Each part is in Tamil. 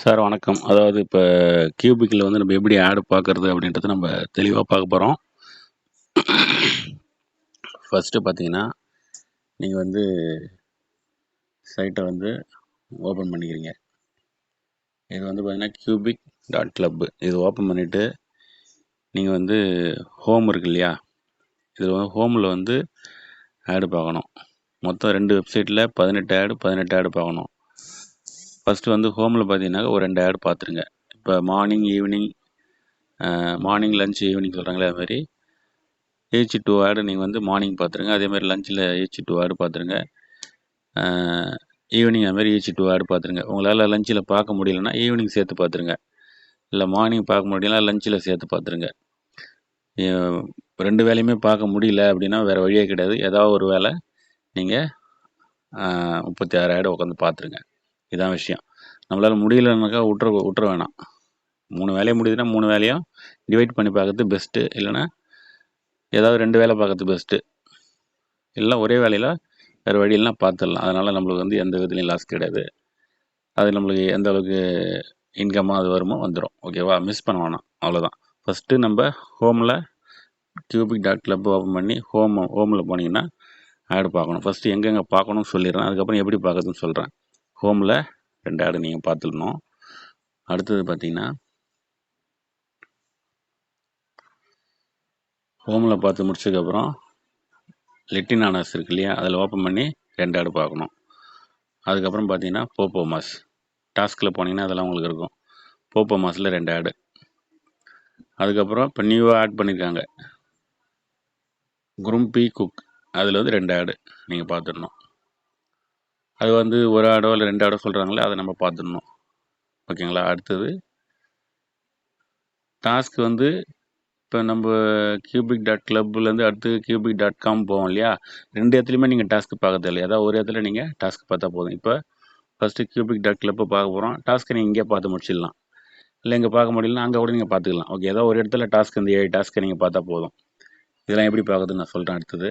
சார் வணக்கம். அதாவது இப்போ கியூபிக்கில் வந்து நம்ம எப்படி ஆடு பார்க்குறது அப்படின்றத நம்ம தெளிவாக பார்க்க போகிறோம் ஃபஸ்ட்டு பார்த்தீங்கன்னா, நீங்கள் வந்து சைட்டை வந்து ஓப்பன் பண்ணிக்கிறீங்க. இது வந்து பார்த்தீங்கன்னா, கியூபிக் டாட் கிளப்பு இது ஓப்பன் பண்ணிவிட்டு நீங்கள் வந்து ஹோம் இருக்கு இல்லையா? இதில் வந்து ஹோமில் வந்து ஆடு பார்க்கணும். மொத்தம் ரெண்டு வெப்சைட்டில் பதினெட்டு ஆடு பதினெட்டு ஆடு பார்க்கணும். ஃபஸ்ட்டு வந்து ஹோமில் பார்த்தீங்கன்னா, ஒரு ரெண்டு ஆட் பார்த்துருங்க. இப்போ morning, evening morning, lunch, evening சொல்கிறாங்களே அது மாரி ஈச் 2 ஆட் நீங்க வந்து மார்னிங் பார்த்துருங்க. அதேமாதிரி லஞ்சில் ஏச்சி டூ ஆடு பார்த்துருங்க. ஈவினிங் அது மாரி ஈச் 2 ஆட் பார்த்துருங்க. உங்களால் லஞ்சில் பார்க்க முடியலன்னா, ஈவினிங் சேர்த்து பார்த்துருங்க. இல்லை மார்னிங் பார்க்க முடியலனா, லஞ்சில் சேர்த்து பார்த்துருங்க. ரெண்டு வேலையுமே பார்க்க முடியல அப்படின்னா, வேறு வழியே கிடையாது. ஏதாவது ஒரு வேலை நீங்கள் முப்பத்தி 36 உட்காந்து பார்த்துருங்க. இதான் விஷயம். நம்மளால் முடியலனாக்கா உட்ற உட்ற வேணாம். மூணு வேலையும் முடியுதுன்னா, மூணு வேலையும் டிவைட் பண்ணி பார்க்கறது பெஸ்ட்டு. இல்லைன்னா ஏதாவது ரெண்டு வேலை பார்க்கறது பெஸ்ட்டு. இல்லை ஒரே வேலையில் வேறு வழியெல்லாம் பார்த்துடலாம். அதனால் நம்மளுக்கு வந்து எந்த விதத்துலையும் லாஸ் கிடையாது. அது நம்மளுக்கு எந்த அளவுக்கு இன்கம்மா அது வருமோ வந்துடும் ஓகேவா? மிஸ் பண்ண வேணாம். அவ்வளோதான். ஃபர்ஸ்ட்டு நம்ம ஹோமில் கியூபிக் டாட் கிளப் ஓப்பன் பண்ணி ஹோம் ஹோமில் போனீங்கன்னா, ஆட் பார்க்கணும். ஃபஸ்ட்டு எங்கெங்கே பார்க்கணும்னு சொல்லிடுறேன். அதுக்கப்புறம் எப்படி பார்க்கறதுன்னு சொல்கிறேன் ஹோமில் ரெண்டு ஆடு நீங்கள் பார்த்துடணும். அடுத்தது பார்த்தீங்கன்னா ஹோமில் பார்த்து முடிச்சதுக்கப்புறம், லெட்டினானஸ் இருக்கு இல்லையா? அதில் ஓப்பன் பண்ணி ரெண்டு ஆடு பார்க்கணும். அதுக்கப்புறம் பார்த்தீங்கன்னா, போப்போ மாஸ் டாஸ்கில் போனீங்கன்னா, அதெல்லாம் உங்களுக்கு இருக்கும். போப்போ மாஸில் ரெண்டு ஆடு அதுக்கப்புறம் இப்போ நியூவாக ஆட் பண்ணியிருக்காங்க. குரும்பி குக். அதில் வந்து ரெண்டு ஆடு நீங்கள் பார்த்துடணும். அது வந்து ஒரு ஆடோ இல்லை ரெண்டு ஆடோ சொல்கிறாங்களே அதை நம்ம பார்த்துடணும். ஓகேங்களா? அடுத்தது டாஸ்க் வந்து இப்போ நம்ம கியூபிக் டாட் கிளப்லேருந்து அடுத்து கியூபிக் டாட் காம் போவோம் இல்லையா? ரெண்டு இடத்துலையுமே நீங்கள் டாஸ்க் பார்க்க தேவையில்ல. ஏதாவது ஒரு இடத்துல நீங்கள் டாஸ்க் பார்த்தா போதும். இப்போ ஃபர்ஸ்ட்டு கியூபிக் டாட் கிளப்பை பார்க்க போகிறோம் டாஸ்க்கை நீங்கள் இங்கேயே பார்த்து முடிச்சிடலாம். இல்லை இங்கே பார்க்க முடியலன்னா, அங்கே கூட நீங்கள் பார்த்துக்கலாம். ஓகே. ஏதோ ஒரு இடத்துல டாஸ்க் இந்த ஏழு டாஸ்க்கை நீங்கள் பார்த்தா போதும். இதெல்லாம் எப்படி பார்க்குறதுன்னு நான் சொல்கிறேன் அடுத்தது.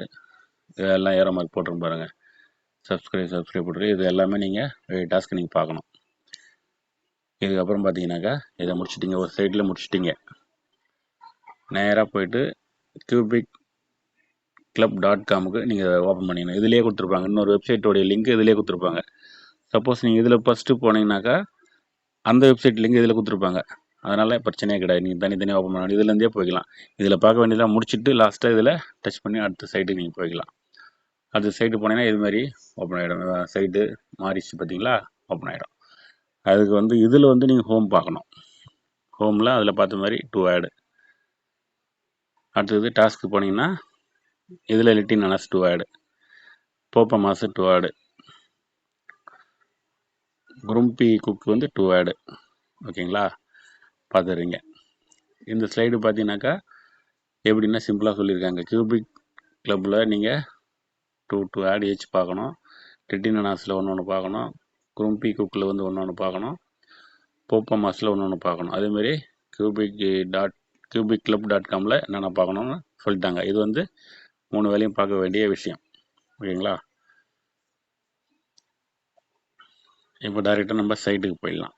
இதெல்லாம் ஏரோ மார்க் போட்டிருக்கும் பாருங்கள் சப்ஸ்கிரைப் சப்ஸ்கிரைப் பண்ணுறது இது எல்லாமே நீங்கள் 7 டாஸ்க் நீங்கள் பார்க்கணும். இதுக்கப்புறம் பார்த்தீங்கன்னாக்கா, இதை முடிச்சிட்டிங்க ஒரு சைட்டில் முடிச்சிட்டிங்க நேராக போயிட்டு கியூபிக் கிளப் டாட் காமுக்கு நீங்க ஓப்பன் பண்ணிக்கணும். இதிலேயே கொடுத்துருப்பாங்க இன்னொரு வெப்சைட்டோடைய லிங்க் இதிலே கொடுத்துருப்பாங்க சப்போஸ் நீங்கள் இதில் ஃபஸ்ட்டு போனீங்கன்னாக்கா, அந்த வெப்சைட் லிங்க் இதில் கொடுத்துருப்பாங்க அதனால் பிரச்சனையே கிடையாது. நீங்கள் தனித்தனியாக ஓப்பன் பண்ண இதுலேருந்தே போய்க்கலாம். இதில் பார்க்க வேண்டியதெல்லாம் முடிச்சுட்டு லாஸ்ட்டாக இதில் டச் பண்ணி அடுத்த சைட்டுக்கு நீங்கள் போய்க்கலாம். அடுத்த சைட்டு போனீங்கன்னா, இது மாதிரி ஓப்பன் ஆகிடும் அ சைட்டு மாறிடுச்சு பார்த்தீங்களா? ஓப்பன் ஆகிடும் அதுக்கு வந்து இதில் வந்து நீங்கள் ஹோம் பார்க்கணும். ஹோமில் அதில் பார்த்த மாதிரி டூ ஆடு அடுத்தது டாஸ்க்கு போனீங்கன்னா, இதில் லிட்டின் அனஸ் டூ ஆடு போப்ப மாசு டூ ஆடு குரும்பி குக் வந்து டூ ஆடு ஓகேங்களா? பார்த்துருங்க இந்த ஸ்லைடு பார்த்தீங்கன்னாக்கா, எப்படின்னா சிம்பிளாக சொல்லியிருக்காங்க. கியூபிக் க்ளப்பில் நீங்கள் 2, 2 ஆட் ஏச் பார்க்கணும். லெட்டினானஸ்ல ஒன்று ஒன்று பார்க்கணும். குரும்பி குக்கில் வந்து ஒன்று ஒன்று பார்க்கணும். போப்பம் மாஸில் ஒன்று ஒன்று பார்க்கணும். அதேமாரி cubic dot cubic club dot காம்ல என்னென்ன பார்க்கணும்னு சொல்லிட்டாங்க. இது வந்து மூணு வேலையும் பார்க்க வேண்டிய விஷயம். ஓகேங்களா? இப்போ டைரெக்டாக நம்ம சைட்டுக்கு போயிடலாம்.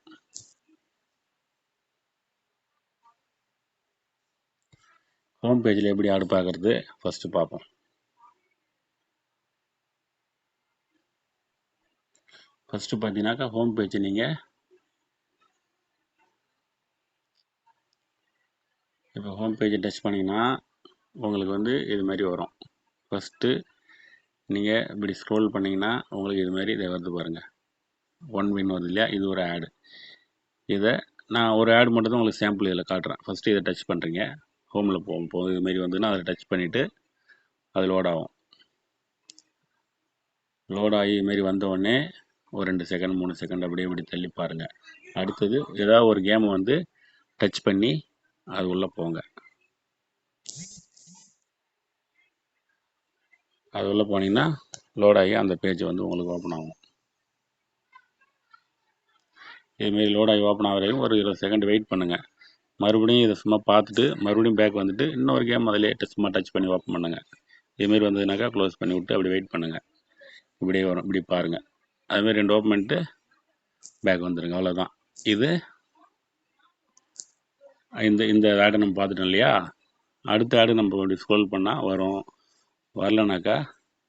ஹோம் பேஜில் எப்படி ஆடு பார்க்கறது? ஃபர்ஸ்ட்டு பார்ப்போம். ஃபஸ்ட்டு பார்த்தீங்கன்னாக்கா, ஹோம் பேஜ் நீங்கள் இப்போ ஹோம் பேஜை டச் பண்ணீங்கன்னா, உங்களுக்கு வந்து இது மாதிரி வரும். ஃபஸ்ட்டு நீங்கள் இப்படி ஸ்க்ரோல் பண்ணிங்கன்னா உங்களுக்கு இது மாதிரி இதை வருது பாருங்கள் ஒன் வின் வருது இல்லையா? இது ஒரு ஆடு இதை நான் ஒரு ஆடு மட்டும் தான் உங்களுக்கு சாம்பிள் இதில் காட்டுறேன். ஃபர்ஸ்ட்டு இதை டச் பண்ணுறீங்க ஹோமில் போகும் போகும்போது இது மாரி வந்துன்னா அதில் டச் பண்ணிவிட்டு அது லோட் ஆகும். லோட் ஆகி இது வந்தவுடனே ஒரு ரெண்டு செகண்ட், மூணு செகண்ட் அப்படியே இப்படி தள்ளி பாருங்கள் அடுத்தது ஏதாவது ஒரு கேம் வந்து டச் பண்ணி, அது உள்ளே போங்க. அது உள்ளே போனீங்கன்னா, லோட் ஆகி அந்த பேஜ் வந்து உங்களுக்கு ஓப்பன் ஆகும். இதுமாரி லோட் ஆகி ஓப்பன் ஆகிறையும் ஒரு 20 செகண்ட் வெயிட் பண்ணுங்கள் மறுபடியும் இதை சும்மா பார்த்துட்டு, மறுபடியும் பேக் வந்துட்டு, இன்னொரு கேம் அதிலே சும்மா டச் பண்ணி ஓப்பன் பண்ணுங்கள் இதுமாரி வந்ததுனாக்கா, க்ளோஸ் பண்ணி விட்டு அப்படி வெயிட் பண்ணுங்கள் இப்படியே வரும். இப்படி பாருங்கள் அதுமாரி ரெண்டு ஓப்பன் பண்ணிட்டு, பேக் வந்துருங்க. அவ்வளோதான். இது இந்த இந்த ஆடை நம்ம பார்த்துட்டோம் இல்லையா? அடுத்த ஆடு நம்ம அப்படி ஸ்க்ரோல் பண்ணால் வரும். வரலனாக்கா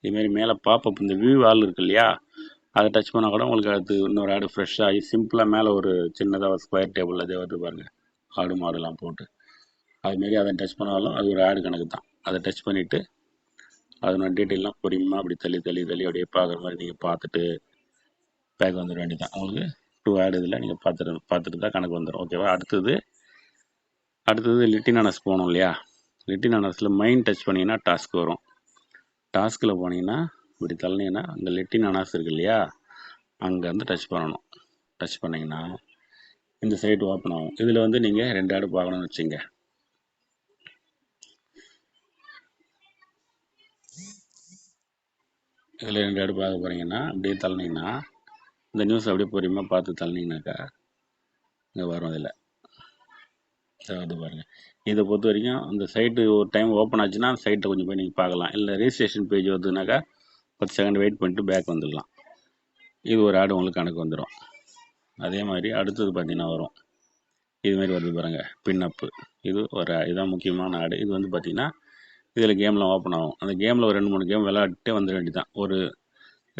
இதுமாரி மேலே பாப்பப் இந்த வியூ ஆல் இருக்கு இல்லையா? அதை டச் பண்ணால் கூட உங்களுக்கு அடுத்து இன்னொரு ஆடு ஃப்ரெஷ்ஷாகி சிம்பிளாக மேலே ஒரு சின்னதாக ஸ்கொயர் டேபிள் அதே வருது பாருங்கள் ஆடு மாடுலாம் போட்டு. அதுமாரி அதை டச் பண்ணாலும் அது ஒரு ஆடு கணக்கு தான். அதை டச் பண்ணிவிட்டு அதனோட டீட்டெயிலாம் பொறுமையாக அப்படி தள்ளி தள்ளி தள்ளி அப்படியே பார்க்குற மாதிரி நீங்கள் பார்த்துட்டு பேக் வந்துட வேண்டியதான் உங்களுக்கு டூ ஆடு இதில் நீங்கள் பார்த்துட்டு பார்த்துட்டு தான் கணக்கு வந்துடும் ஓகேவா அடுத்தது அடுத்தது லிட்டினானஸ் போகணும் இல்லையா? லிட்டினானஸில் மைண்ட் டச் பண்ணிங்கன்னா டாஸ்க் வரும். டாஸ்கில் போனீங்கன்னா இப்படி தள்ளினீங்கன்னா அங்கே லிட்டின் அனாஸ் இருக்கு இல்லையா? அங்கேருந்து டச் பண்ணணும். டச் பண்ணிங்கன்னா இந்த சைட் ஓப்பன் ஆகும். இதில் வந்து நீங்கள் ரெண்டு ஆடு பார்க்கணும்னு வச்சுங்க. இதில் ரெண்டு ஆடு பார்க்க போகிறீங்கன்னா அப்படியே தள்ளினீங்கன்னா இந்த நியூஸ் அப்படியே பொறுமையாக பார்த்து தள்ளினீங்கனாக்கா இங்கே வரும் இதில் அது பாருங்கள் இதை பொறுத்த வரைக்கும் அந்த சைட்டு ஒரு டைம் ஓப்பன் ஆச்சுன்னா அந்த சைட்டை கொஞ்சம் போய் நீங்கள் பார்க்கலாம். இல்லை ரெஜிஸ்ட்ரேஷன் பேஜ் வருதுனாக்கா பத்து செகண்ட் வெயிட் பண்ணிட்டு பேக் வந்துடலாம். இது ஒரு ஆடு உங்களுக்கு கணக்கு வந்துடும் அதே மாதிரி அடுத்தது பார்த்தீங்கன்னா வரும். இதுமாரி வருது பாருங்கள் பின்னப்பு இது ஒரு இதுதான் முக்கியமான ஆடு. இது வந்து பார்த்திங்கன்னா இதில் கேம்லாம் ஓப்பன் ஆகும். அந்த கேமில் ஒரு ரெண்டு மூணு கேம் விளையாடிட்டே வந்துட வேண்டியதான் ஒரு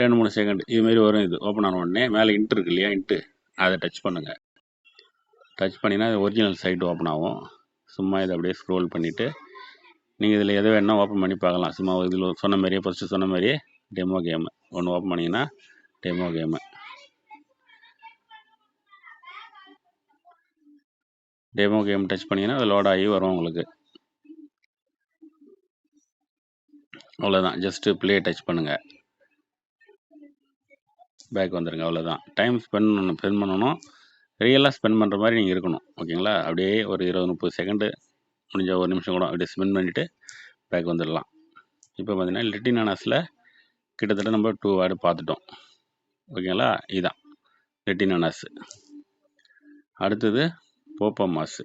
ரெண்டு மூணு செகண்ட் இதுமாரி வரும் இது. ஓப்பன் ஆன உடனே மேலே இன்ட்டு இருக்கு இல்லையா? இன்ட்டு அதை டச் பண்ணுங்கள் டச் பண்ணினா ஒரிஜினல் சைட் ஓப்பன் ஆகும். சும்மா இதை அப்படியே ஸ்க்ரோல் பண்ணிவிட்டு நீங்கள் இதில் எதை வேணால் ஓப்பன் பண்ணி பார்க்கலாம். சும்மா இதில் சொன்ன மாதிரியே ஃபஸ்ட்டு சொன்ன மாதிரியே டெமோ கேமு ஒன்று ஓப்பன் பண்ணிங்கன்னா demo game demo game touch பண்ணிங்கன்னா அது லோட் ஆகி வரும் உங்களுக்கு. அவ்வளோதான் ஜஸ்ட்டு ப்ளே டச் பண்ணுங்கள் பேக் வந்துடுங்க அவ்வளோதான் டைம் ஸ்பெண்ட் பண்ணணும் ஸ்பெண்ட் பண்ணணும். ரியலாக ஸ்பெண்ட் பண்ணுற மாதிரி நீங்கள் இருக்கணும் ஓகேங்களா? அப்படியே ஒரு இருபது முப்பது செகண்டு முடிஞ்ச ஒரு நிமிஷம் கூட அப்படியே ஸ்பெண்ட் பண்ணிவிட்டு பேக் வந்துடலாம். இப்போ பார்த்தீங்கன்னா லிட்டின் அனாஸில் கிட்டத்தட்ட நம்ம டூ வேர்டு பார்த்துட்டோம். ஓகேங்களா? இதுதான் லிட்டின் அடுத்தது போப்போ மாஸு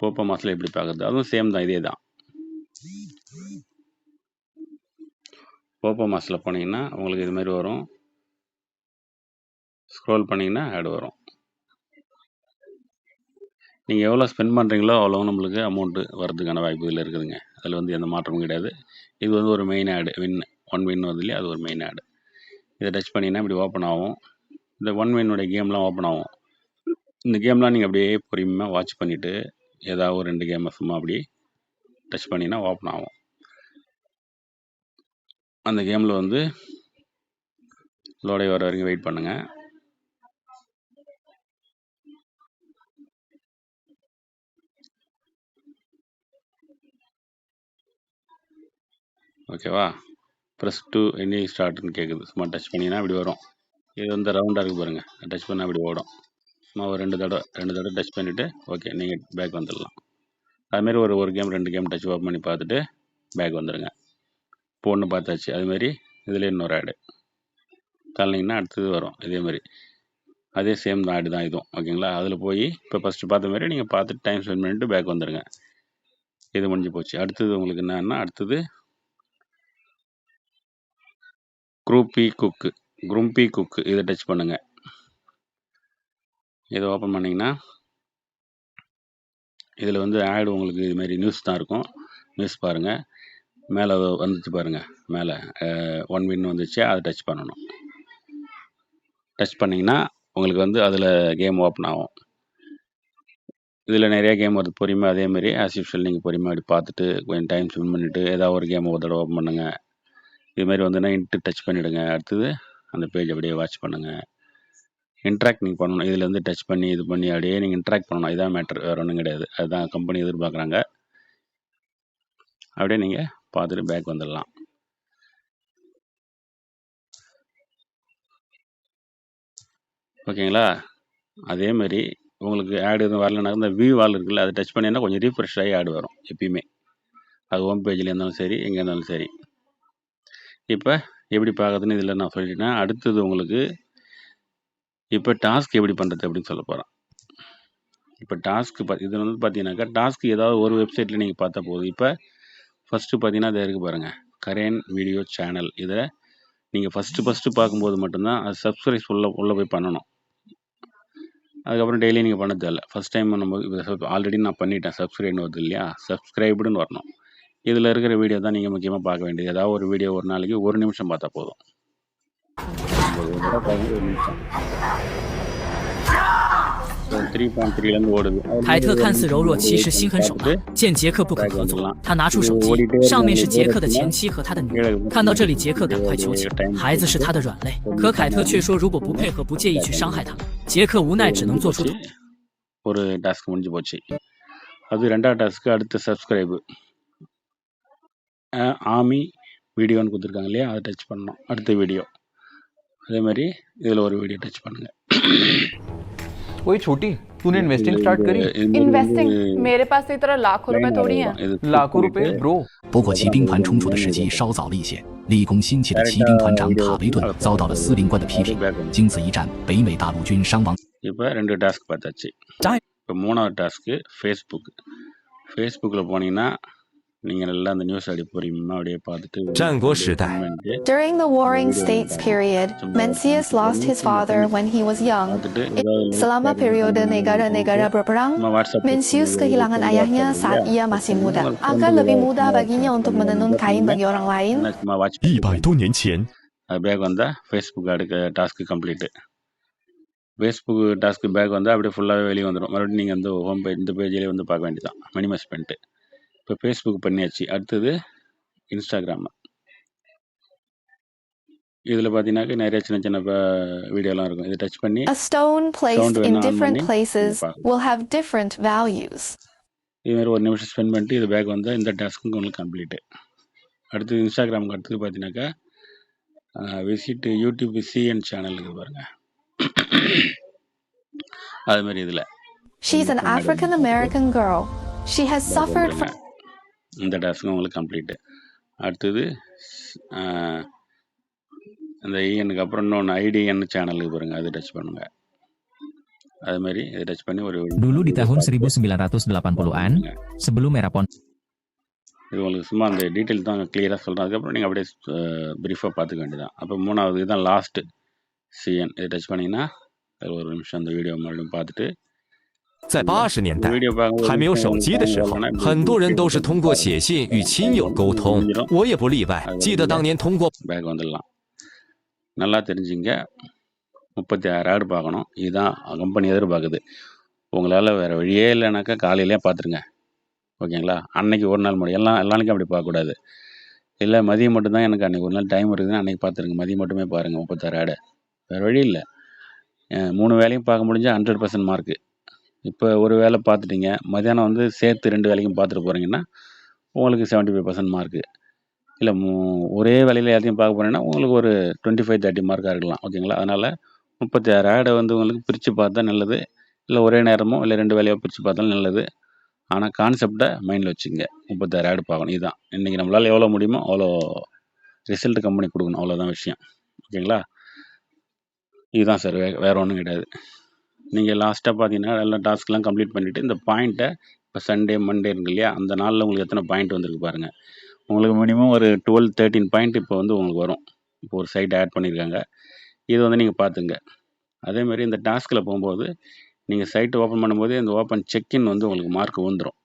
போப்போ மாஸில் எப்படி பார்க்குறது? அதுவும் சேம் தான் இதே தான் போப்போ மாஸில் போனீங்கன்னா உங்களுக்கு இது மாதிரி வரும். ஸ்க்ரோல் பண்ணிங்கன்னா ஆட் வரும். நீங்கள் எவ்வளோ ஸ்பெண்ட் பண்ணுறீங்களோ அவ்வளோ நம்மளுக்கு அமௌண்ட்டு வரதுக்கான வாய்ப்பு இதில் இருக்குதுங்க. அதில் வந்து எந்த மாற்றமும் கிடையாது. இது வந்து ஒரு மெயின் ஆடு வின் ஒன் வின் வந்து இல்லையா அது ஒரு மெயின் ஆடு இதை டச் பண்ணிங்கன்னா இப்படி ஓப்பன் ஆகும். இந்த ஒன் வின்னுடைய கேம்லாம் ஓப்பன் ஆகும். இந்த கேம்லாம் நீங்கள் அப்படியே பொறுமையாக வாட்ச் பண்ணிவிட்டு ஏதாவது ஒரு ரெண்டு கேமை சும்மா அப்படி டச் பண்ணிங்கன்னா ஓப்பன் ஆகும். அந்த கேமில் வந்து லோடை வர வரைக்கும் வெயிட் பண்ணுங்கள் ஓகேவா? ப்ரெஸ் டூ எனி ஸ்டார்ட்னு கேட்குது சும்மா டச் பண்ணிங்கன்னா இப்படி வரும். இது வந்து ரவுண்டாக இருக்குது பாருங்கள் டச் பண்ணால் இப்படி ஓடும். சும்மா ஒரு ரெண்டு தடவை ரெண்டு தடவை டச் பண்ணிவிட்டு ஓகே நீங்கள் பேக் வந்துடலாம். அதுமாரி ஒரு ஒரு கேம் ரெண்டு கேம் டச் ஓப்பன் பண்ணி பார்த்துட்டு பேக் வந்துடுங்க இப்போ ஒன்று பார்த்தாச்சு அதுமாரி இதில் இன்னொரு ஆடு. தள்ளிங்கன்னா அடுத்தது வரும். இதேமாரி அதே சேம் தான் ஆடு தான் இதுவும். ஓகேங்களா? அதில் போய் இப்போ ஃபஸ்ட்டு பார்த்த மாதிரி நீங்கள் பார்த்துட்டு டைம் ஸ்பெண்ட் பண்ணிவிட்டு பேக் வந்துடுங்க இது முடிஞ்சு போச்சு. அடுத்தது உங்களுக்கு என்னன்னா அடுத்தது குரூப்பி குக்கு குரூம்பி குக்கு இதை டச் பண்ணுங்கள் இதை ஓப்பன் பண்ணிங்கன்னா இதில் வந்து ஆடு உங்களுக்கு இதுமாரி நியூஸ் தான் இருக்கும். நியூஸ் பாருங்கள் மேலே வந்துச்சு பாருங்கள் மேலே. ஒன் வின் வந்துச்சு அதை டச் பண்ணணும். டச் பண்ணிங்கன்னா உங்களுக்கு வந்து அதில் கேம் ஓப்பன் ஆகும். இதில் நிறைய கேம் வருது பொறுமையாக அதேமாரி ஆஸ் யூஷுவல் நீங்கள் பொறுமையாக அப்படி பார்த்துட்டு கொஞ்சம் டைம் ஸ்பெண்ட் பண்ணிவிட்டு ஏதாவது ஒரு கேம் ஒரு தடவை ஓப்பன் பண்ணுங்கள் இதுமாரி வந்துன்னா இன்ட்டு டச் பண்ணிவிடுங்க அடுத்தது அந்த பேஜ் அப்படியே வாட்ச் பண்ணுங்கள் இன்ட்ராக்ட் நீங்கள் பண்ணணும். இதில் வந்து டச் பண்ணி இது பண்ணி அப்படியே நீங்கள் இன்ட்ராக்ட் பண்ணணும். இதான் மேட்ரு வேறு ஒன்றும் கிடையாது. அதுதான் கம்பெனி எதிர்பார்க்குறாங்க. அப்படியே நீங்கள் பார்த்துட்டு பேக் வந்துடலாம். ஓகேங்களா? அதேமாரி உங்களுக்கு ஆடு எதுவும் வரலனாக்கா இந்த வியூ வால் இருக்குல்ல அதை டச் பண்ணிங்கன்னா கொஞ்சம் ரீஃப்ரெஷ் ஆகி ஆடு வரும் எப்பயுமே. அது ஹோம் பேஜில் இருந்தாலும் சரி எங்கே இருந்தாலும் சரி. இப்போ எப்படி பார்க்குறதுன்னு இதில் நான் சொல்லிட்டேன்னா அடுத்தது உங்களுக்கு இப்போ டாஸ்க் எப்படி பண்ணுறது அப்படின்னு சொல்ல போகிறேன் இப்போ டாஸ்க்கு பா இது வந்து பார்த்தீங்கன்னாக்கா டாஸ்க்கு ஏதாவது ஒரு வெப்சைட்டில் நீங்கள் பார்த்தா போதும் இப்போ ஃபஸ்ட்டு பார்த்தீங்கன்னா அதை இருக்குது பாருங்கள் கரேன் வீடியோ சேனல் இதை நீங்கள் ஃபஸ்ட்டு ஃபஸ்ட்டு பார்க்கும்போது மட்டும்தான் அது சப்ஸ்கிரைப் உள்ள உள்ளே போய் பண்ணணும். அதுக்கப்புறம் டெய்லி நீங்கள் பண்ண தேவையில்ல ஃபஸ்ட் டைம் பண்ணும்போது ஆல்ரெடி நான் பண்ணிட்டேன். சப்ஸ்கிரைப்னு வருது இல்லையா? சப்ஸ்கிரைப்டுன்னு வரணும். இதில் இருக்கிற வீடியோ தான் நீங்கள் முக்கியமாக பார்க்க வேண்டியது. ஏதாவது ஒரு வீடியோ ஒரு நாளைக்கு ஒரு நிமிஷம் பார்த்தா போதும். தடவை ஒரு நிமிஷம் 凯特看似柔弱，其实心狠手辣。见杰克不肯合作，他拿出手机，上面是杰克的前妻和他的女儿。看到这里，杰克赶快求情，孩子是他的软肋。可凯特却说，如果不配合，不介意去伤害他们。杰克无奈，只能做出妥协。 ஒரு டாஸ்க் முடிஞ்சு போச்சு அது ரெண்டாவது டாஸ்க்கு அடுத்த சப்ஸ்கிரைபு ஆமி வீடியோன்னு கொடுத்துருக்காங்க இல்லையா அதை டச் பண்ணணும் அடுத்த வீடியோ அதே மாதிரி இதில் ஒரு வீடியோ டச் பண்ணுங்கள் ओए छोटी तूने इन्वेस्टिंग स्टार्ट करी इन्वेस्टिंग मेरे पास तो इतना लाखों रुपए थोड़ी हैं लाखों रुपए ब्रो 不过骑兵团冲突的时机稍早了一些，立功兴起的骑兵团长塔维顿遭到了司令官的批评。经此一战，北美大陆军伤亡 இப்போ ரெண்டு டாஸ்க் பார்த்தாச்சு இப்போ மூணாவது டாஸ்க்கு ஃபேஸ்புக் ஃபேஸ்புக்கில் போனீங்கன்னா During the Warring States period, Mencius lost his father when he was young. பார்த்துட்டு ஏதாவது Selama periode negara-negara berperang, sama WhatsApp Mencius kehilangan ayahnya saat ia masih muda. Agar lebih mudah baginya untuk menenun kain bagi orang lain, என்ன சும்மா வாட்ச் 一百多年前， அது பேக் வந்தால் ஃபேஸ்புக் அடுக்க task complete Facebook task back வந்தால் அப்படியே ஃபுல்லாகவே வெளியே வந்துடும் மறுபடியும் நீங்கள் வந்து ஹோம் பேஜ் இந்த பேஜ்லேயே வந்து பார்க்க வேண்டியதான் மினிமைஸ் பண்ணிட்டு இப்போ ஃபேஸ்புக் பண்ணியாச்சு. அடுத்தது இன்ஸ்டாகிராம் இதில் பார்த்தீங்கன்னாக்க நிறைய சின்ன சின்ன வீடியோலாம் இருக்கும். இதை டச் பண்ணி a stone placed in different places will have different values. இதுமாதிரி ஒரு நிமிஷம் ஸ்பெண்ட் பண்ணிட்டு இது பேக் வந்தால் இந்த டாஸ்க்கும் உங்களுக்கு கம்ப்ளீட்டு அடுத்து இன்ஸ்டாகிராமுக்கு அடுத்தது பார்த்தீங்கன்னாக்கா விசிட் யூடியூப் சிஎன் சேனலுக்கு பாருங்க. அது மாதிரி இதில். She's an African American girl. She has suffered from இந்த டாஸ்க்கும் உங்களுக்கு கம்ப்ளீட்டு அடுத்தது இந்த இஎனுக்கு அப்புறம் இன்னொன்று ஐடிஎன் சேனலுக்கு பாருங்க அது டச் பண்ணுங்க. அது மாதிரி இதை டச் பண்ணி ஒரு Dulu di tahun 1980-an, sebelum era pon இது உங்களுக்கு சும்மா அந்த டீட்டெயில் தான் கிளியராக சொல்கிறேன் அதுக்கப்புறம் நீங்கள் அப்படியே ப்ரீஃபாக பார்த்துக்க வேண்டியதான் அப்போ மூணாவது இதுதான் லாஸ்ட்டு சிஎன் இதை டச் பண்ணிங்கன்னா ஒரு நிமிஷம் அந்த வீடியோ மறுபடியும் பார்த்துட்டு 在八十年代 வீடியோ பார்க்க 还没有手机的时候，很多人都是通过写信与亲友沟通，我也不例外。记得当年通过 பேக் வந்துடலாம் நல்லா தெரிஞ்சுங்க முப்பத்தி ஆறு ஆடு பார்க்கணும் இதுதான் கம்பெனி எதிர்பார்க்குது உங்களால் வேறு வழியே இல்லைனாக்கா காலையிலே பார்த்துருங்க ஓகேங்களா அன்னைக்கு ஒரு நாள் மட்டும் எல்லாம் எல்லா நாளைக்கும் அப்படி பார்க்கக்கூடாது இல்லை மதியம் மட்டும்தான் எனக்கு அன்றைக்கி ஒரு நாள் டைம் இருக்குதுன்னா அன்றைக்கி பார்த்துருங்க மதியம் மட்டுமே பாருங்கள் முப்பத்தாறு ஆடு வேறு வழி இல்லை அஹ் மூணு வேலையும் பார்க்க முடிஞ்சால் ஹண்ட்ரட் பர்சன்ட் மார்க்கு இப்போ ஒரு வேலை பார்த்துட்டீங்க மதியானம் வந்து சேர்த்து ரெண்டு வேலைக்கும் பார்த்துட்டு போகிறீங்கன்னா உங்களுக்கு செவன்ட்டி ஃபைவ் பர்சன்ட் மார்க்கு இல்லை ஒரே வேலையில் எல்லாத்தையும் பார்க்க போனீங்கன்னா உங்களுக்கு ஒரு டுவெண்ட்டி ஃபைவ் தேர்ட்டி மார்க்காக இருக்கலாம். ஓகேங்களா? அதனால் முப்பத்தி ஆறு ஆடை வந்து உங்களுக்கு பிரித்து பார்த்தா நல்லது. இல்லை ஒரே நேரமோ இல்லை ரெண்டு வேலையோ பிரித்து பார்த்தாலும் நல்லது. ஆனால் கான்செப்டை மைண்டில் வச்சுங்க. முப்பத்தாறு ஆடு பார்க்கணும். இதுதான். இன்றைக்கி நம்மளால் எவ்வளோ முடியுமோ அவ்வளோ ரிசல்ட் கம்பெனி கொடுக்கணும். அவ்வளோதான் விஷயம். ஓகேங்களா? இதுதான் சார் வே வேறு ஒன்றும் கிடையாது. நீங்கள் லாஸ்ட்டாக பார்த்தீங்கன்னா எல்லா டாஸ்க்லாம் கம்ப்ளீட் பண்ணிவிட்டு இந்த பாயிண்ட்டை இப்போ சண்டே மண்டே இருக்கு இல்லையா? அந்த நாளில் உங்களுக்கு எத்தனை பாயிண்ட் வந்திருக்கு பாருங்கள் உங்களுக்கு மினிமம் ஒரு டுவெல் தேர்ட்டின் பாயிண்ட் இப்போ வந்து உங்களுக்கு வரும். இப்போ ஒரு சைட் ஆட் பண்ணியிருக்காங்க இது வந்து நீங்கள் பார்த்துங்க அதேமாரி இந்த டாஸ்கில் போகும்போது நீங்கள் சைட்டு ஓப்பன் பண்ணும்போது இந்த ஓப்பன் செக்இன் வந்து உங்களுக்கு மார்க் வந்துடும்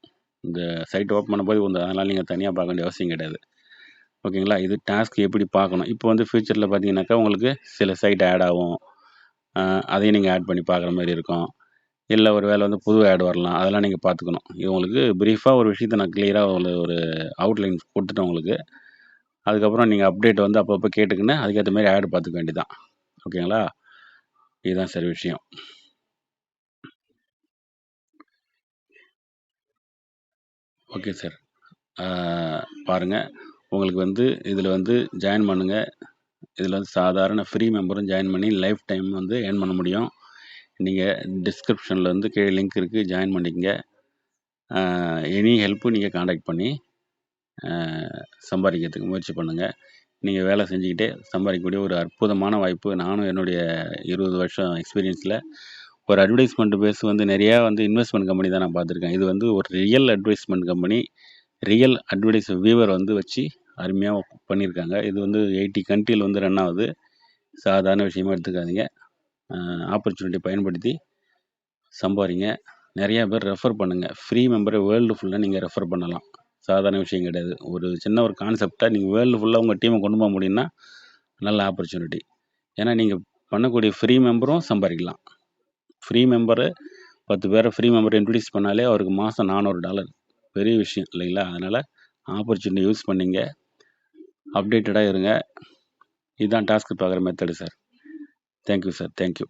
இந்த சைட் ஓப்பன் பண்ணும்போது வந்து அதனால் நீங்கள் தனியாக பார்க்க வேண்டிய அவசியம் கிடையாது. ஓகேங்களா இது டாஸ்க் எப்படி பார்க்கணும்? இப்போ வந்து ஃப்யூச்சரில் பார்த்தீங்கன்னாக்கா உங்களுக்கு சில சைட் ஆட் ஆகும். அதையும் நீங்கள் ஆட் பண்ணி பார்க்குற மாதிரி இருக்கும். இல்லை ஒரு வேளை வந்து புது ஆட் வரலாம். அதெல்லாம் நீங்கள் பார்த்துக்கணும். இவங்களுக்கு ப்ரீஃபாக ஒரு விஷயத்தை நான் கிளியராக ஒரு ஒரு அவுட்லைன் கொடுத்துட்டேன் உங்களுக்கு. அதுக்கப்புறம் நீங்கள் அப்டேட் வந்து அப்பப்போ கேட்டுக்கின்னு அதுக்கேற்ற மாதிரி ஆட் பார்த்துக்க வேண்டியதான் ஓகேங்களா? இதுதான் சரி விஷயம். Okay sir. பாருங்கள் உங்களுக்கு வந்து இதில் வந்து ஜாயின் பண்ணுங்கள் இதில் வந்து சாதாரண ஃப்ரீ மெம்பரும் ஜாயின் பண்ணி லைஃப் டைம் வந்து ஏர்ன் பண்ண முடியும். நீங்கள் டிஸ்கிரிப்ஷனில் வந்து கீழே லிங்க் இருக்குது ஜாயின் பண்ணிக்கங்க. எனி ஹெல்ப்பு நீங்கள் காண்டாக்ட் பண்ணி சம்பாதிக்கிறதுக்கு முயற்சி பண்ணுங்கள் நீங்கள் வேலை செஞ்சுக்கிட்டே சம்பாதிக்கக்கூடிய ஒரு அற்புதமான வாய்ப்பு. நானும் என்னுடைய இருபது வருஷம் எக்ஸ்பீரியன்ஸில் ஒரு அட்வர்டைஸ்மெண்ட் பேஸ் வந்து நிறையா வந்து இன்வெஸ்ட்மெண்ட் கம்பெனி தான் நான் பார்த்துருக்கேன். இது வந்து ஒரு real advertisement company real advertise viewer வந்து வச்சு அருமையாக பண்ணியிருக்காங்க இது வந்து எயிட்டி கண்ட்ரியில் வந்து ரன் ஆகுது. சாதாரண விஷயமா எடுத்துக்காதீங்க. ஆப்பர்ச்சுனிட்டி பயன்படுத்தி சம்பாதிங்க நிறையா பேர் ரெஃபர் பண்ணுங்கள் ஃப்ரீ மெம்பரை வேர்ல்டு ஃபுல்லாக நீங்கள் ரெஃபர் பண்ணலாம். சாதாரண விஷயம் கிடையாது. ஒரு சின்ன ஒரு கான்செப்டாக நீங்கள் வேர்ல்டு ஃபுல்லாக உங்கள் டீமை கொண்டு போக முடியும்னா நல்ல ஆப்பர்ச்சுனிட்டி ஏன்னா நீங்கள் பண்ணக்கூடிய ஃப்ரீ மெம்பரும் சம்பாதிக்கலாம். ஃப்ரீ மெம்பரு பத்து பேரை ஃப்ரீ மெம்பரை இன்ட்ரடியூஸ் பண்ணாலே அவருக்கு மாதம் நானூறு டாலர் பெரிய விஷயம் இல்லைங்களா? அதனால் ஆப்பர்ச்சுனிட்டி யூஸ் பண்ணிங்க. அப்டேட்டடாக இருங்க. இதுதான் டாஸ்க் பார்க்குற method sir thank you sir thank you